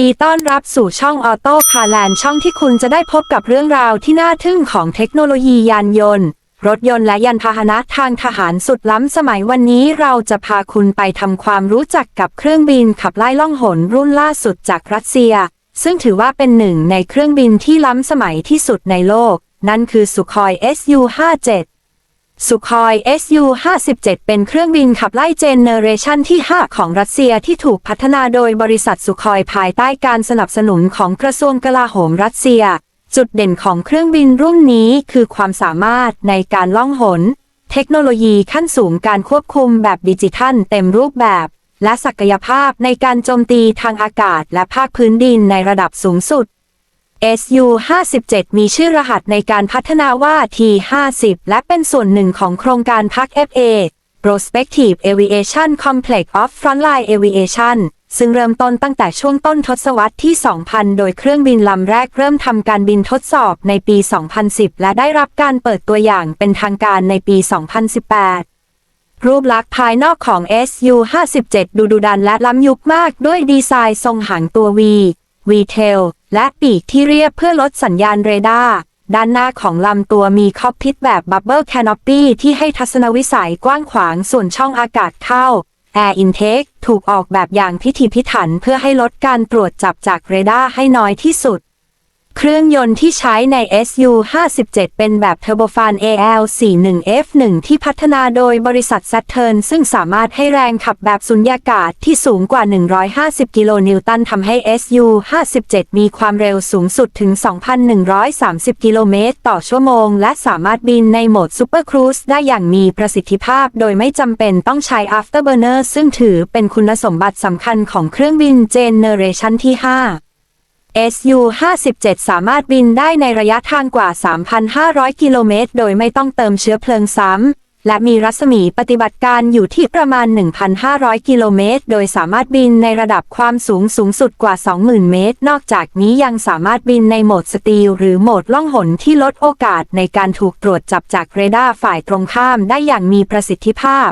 ดีต้อนรับสู่ช่องออโต้คาแลนช่องที่คุณจะได้พบกับเรื่องราวที่น่าทึ่งของเทคโนโลยียานยนต์ รถยนต์และยานพาหนะทางทหารสุดล้ำสมัยวันนี้เราจะพาคุณไปทำความรู้จักกับเครื่องบินขับไล่ล่องหนรุ่นล่าสุดจากรัสเซีย ซึ่งถือว่าเป็นหนึ่งในเครื่องบินที่ล้ำสมัยที่สุดในโลก นั่นคือสุคอย Su-57 สุคอย Su-57 เป็นเครื่องบินขับไล่เจเนเรชันที่ 5 ของรัสเซียที่ถูกพัฒนาโดยบริษัทสุคอยภายใต้การสนับสนุนของกระทรวงกลาโหมรัสเซีย จุดเด่นของเครื่องบินรุ่นนี้คือความสามารถในการล่องหน เทคโนโลยีขั้นสูงการควบคุมแบบดิจิทัลเต็มรูปแบบ และศักยภาพในการโจมตีทางอากาศและภาคพื้นดินในระดับสูงสุด SU-57 มีชื่อรหัสในการพัฒนาว่า T-50 และเป็นส่วนหนึ่งของโครงการพัก FA Prospective Aviation Complex of Frontline Aviation ซึ่งเริ่มต้นตั้งแต่ช่วงต้นทศวรรษที่ 2000 โดยเครื่องบินลำแรกเริ่มทำการบินทดสอบในปี 2010 และได้รับการเปิดตัวอย่างเป็นทางการในปี 2018รูปลักษณ์ภายนอกของ SU-57 ดูดุดันและล้ำยุคมากด้วยดีไซน์ทรงหางตัว วีเทล และปีกที่เรียบเพื่อลดสัญญาณเรดาร์ ด้านหน้าของลำตัวมีคอกพิทแบบบับเบิลแคนอปี้ที่ให้ทัศนวิสัยกว้างขวางส่วนช่องอากาศเข้า Air Intake ถูกออกแบบอย่างพิถีพิถันเพื่อให้ลดการตรวจจับจากเรดาร์ให้น้อยที่สุด เครื่องยนต์ที่ใช้ใน SU-57 เป็นแบบเทอร์โบฟาน AL41F1 ที่พัฒนาโดยบริษัท Saturn ซึ่งสามารถให้แรงขับแบบสุญญากาศที่สูงกว่า 150 กิโลนิวตันทำให้ SU-57 มีความเร็วสูงสุดถึง 2,130 กิโลเมตรต่อชั่วโมง และสามารถบินในโหมด Super Cruise ได้อย่างมีประสิทธิภาพ โดยไม่จำเป็นต้องใช้ Afterburner ซึ่งถือเป็นคุณสมบัติสำคัญของเครื่องบินเจเนเรชันที่ 5 SU-57 สามารถบินได้ในระยะทางกว่า 3,500 กิโลเมตร โดยไม่ต้องเติมเชื้อเพลิงซ้ำ และมีรัศมีปฏิบัติการอยู่ที่ประมาณ 1,500 กิโลเมตร โดยสามารถบินในระดับความสูงสูงสุดกว่า 20,000 เมตร นอกจากนี้ยังสามารถบินในโหมดสตีลหรือโหมดล่องหนที่ลดโอกาสในการถูกตรวจจับจากเรดาร์ฝ่ายตรงข้ามได้อย่างมีประสิทธิภาพ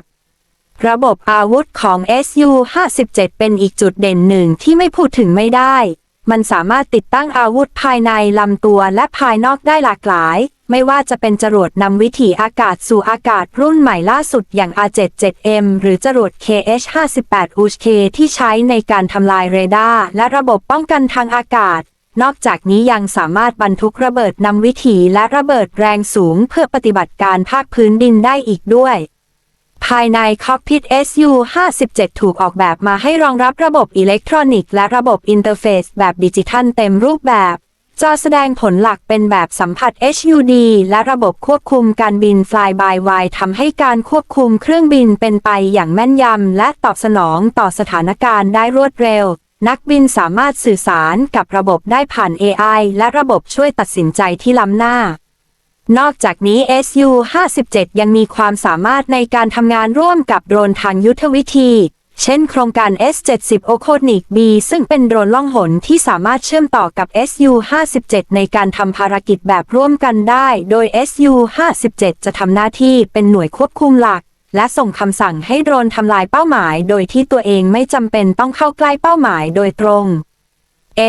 ระบบอาวุธของ SU-57 เป็นอีกจุดเด่นหนึ่งที่ไม่พูดถึงไม่ได้ มันสามารถติดตั้งอาวุธภายในลำตัวและภายนอกได้หลากหลาย ไม่ว่าจะเป็นจรวดนำวิถีอากาศสู่อากาศรุ่นใหม่ล่าสุดอย่าง R77M หรือจรวด KH-58 UHK ที่ใช้ในการทำลายเรดาร์และระบบป้องกันทางอากาศ นอกจากนี้ยังสามารถบรรทุกระเบิดนำวิถีและระเบิดแรงสูงเพื่อปฏิบัติการภาคพื้นดินได้อีกด้วย ภายในคอกพิท SU-57 ถูกออกแบบมาให้รองรับระบบอิเล็กทรอนิกส์และระบบอินเทอร์เฟซแบบดิจิทัลเต็มรูปแบบ จอแสดงผลหลักเป็นแบบสัมผัส HUD และระบบควบคุมการบิน Fly by Wire ทำให้การควบคุมเครื่องบินเป็นไปอย่างแม่นยำและตอบสนองต่อสถานการณ์ได้รวดเร็ว นักบินสามารถสื่อสารกับระบบได้ผ่าน AI และระบบช่วยตัดสินใจที่ล้ำหน้า นอกจากนี้ SU-57 ยังมีความสามารถในการทำงานร่วมกับโดรนทางยุทธวิธี เช่นโครงการ S-70 o c o n i c B ซึ่งเป็นโดรนล่องหนที่สามารถเชื่อมต่อกับ SU-57 ในการทำภารกิจแบบร่วมกันได้ โดย SU-57 จะทำหน้าที่เป็นหน่วยควบคุมหลัก และส่งคำสั่งให้โดรนทำลายเป้าหมาย โดยที่ตัวเองไม่จำเป็นต้องเข้าใกล้เป้าหมายโดยตรง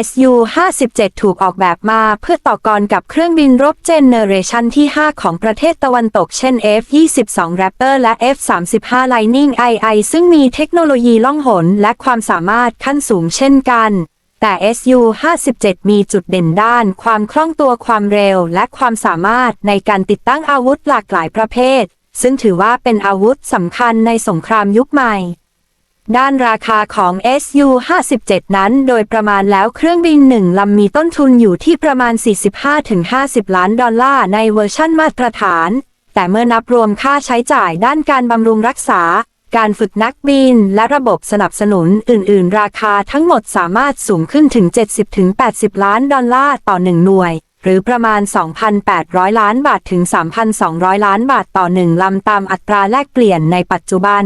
SU-57 ถูกออกแบบมาเพื่อต่อกรกับเครื่องบินรบเจเนเรชันที่ 5 ของประเทศตะวันตกเช่น F-22 Raptor และ F-35 Lightning II ซึ่งมีเทคโนโลยีล่องหนและความสามารถขั้นสูงเช่นกัน แต่ SU-57 มีจุดเด่นด้าน ความคล่องตัวความเร็ว และความสามารถในการติดตั้งอาวุธหลากหลายประเภท ซึ่งถือว่าเป็นอาวุธสำคัญในสงครามยุคใหม่ ด้านราคาของ SU-57 นั้นโดยประมาณแล้วเครื่องบินหนึ่งลำมีต้นทุนอยู่ที่ประมาณ 45-50 ล้านดอลลาร์ในเวอร์ชั่นมาตรฐาน แต่เมื่อนับรวมค่าใช้จ่ายด้านการบำรุงรักษา การฝึกนักบิน และระบบสนับสนุนอื่น ๆ ราคาทั้งหมดสามารถสูงขึ้นถึง 70-80 ล้านดอลลาร์ต่อหนึ่งหน่วย หรือประมาณ 2,800 ล้านบาทถึง 3,200 ล้านบาทต่อหนึ่งลำตามอัตราแลกเปลี่ยนในปัจจุบัน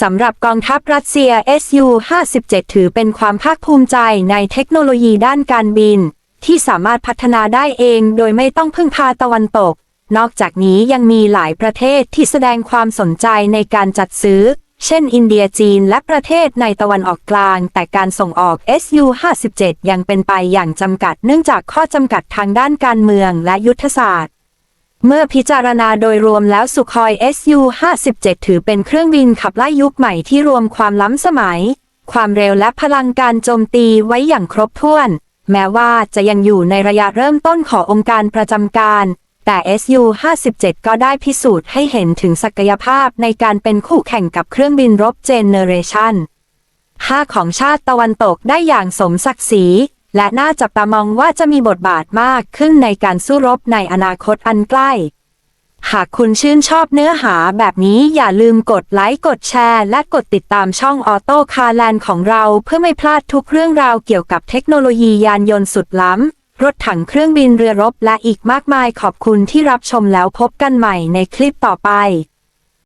สำหรับกองทัพรัสเซีย SU-57 ถือเป็นความภาคภูมิใจในเทคโนโลยีด้านการบิน ที่สามารถพัฒนาได้เองโดยไม่ต้องพึ่งพาตะวันตก นอกจากนี้ยังมีหลายประเทศที่แสดงความสนใจในการจัดซื้อ เช่น อินเดียจีนและประเทศในตะวันออกกลาง แต่การส่งออก SU-57 ยังเป็นไปอย่างจำกัด เนื่องจากข้อจำกัดทางด้านการเมืองและยุทธศาสตร์ เมื่อพิจารณาโดยรวมแล้วสุคอย SU-57 ถือเป็นเครื่องบินขับไล่ยุคใหม่ที่รวมความล้ำสมัย ความเร็วและพลังการโจมตีไว้อย่างครบถ้วน แม้ว่าจะยังอยู่ในระยะเริ่มต้นขององค์การประจำการ แต่ SU-57 ก็ได้พิสูจน์ให้เห็นถึงศักยภาพในการเป็นคู่แข่งกับเครื่องบินรบเจเนเรชัน5ของชาติตะวันตกได้อย่างสมศักดิ์ศรี และน่าจับตามองว่าจะมีบทบาทมากขึ้นในการสู้รบในอนาคตอันใกล้ หากคุณชื่นชอบเนื้อหาแบบนี้อย่าลืมกดไลค์ กดแชร์ และกดติดตามช่องออโต้คาร์แลนด์ของเราเพื่อไม่พลาดทุกเรื่องราวเกี่ยวกับเทคโนโลยียานยนต์สุดล้ำ รถถังเครื่องบินเรือรบและอีกมากมายขอบคุณที่รับชมแล้วพบกันใหม่ในคลิปต่อไป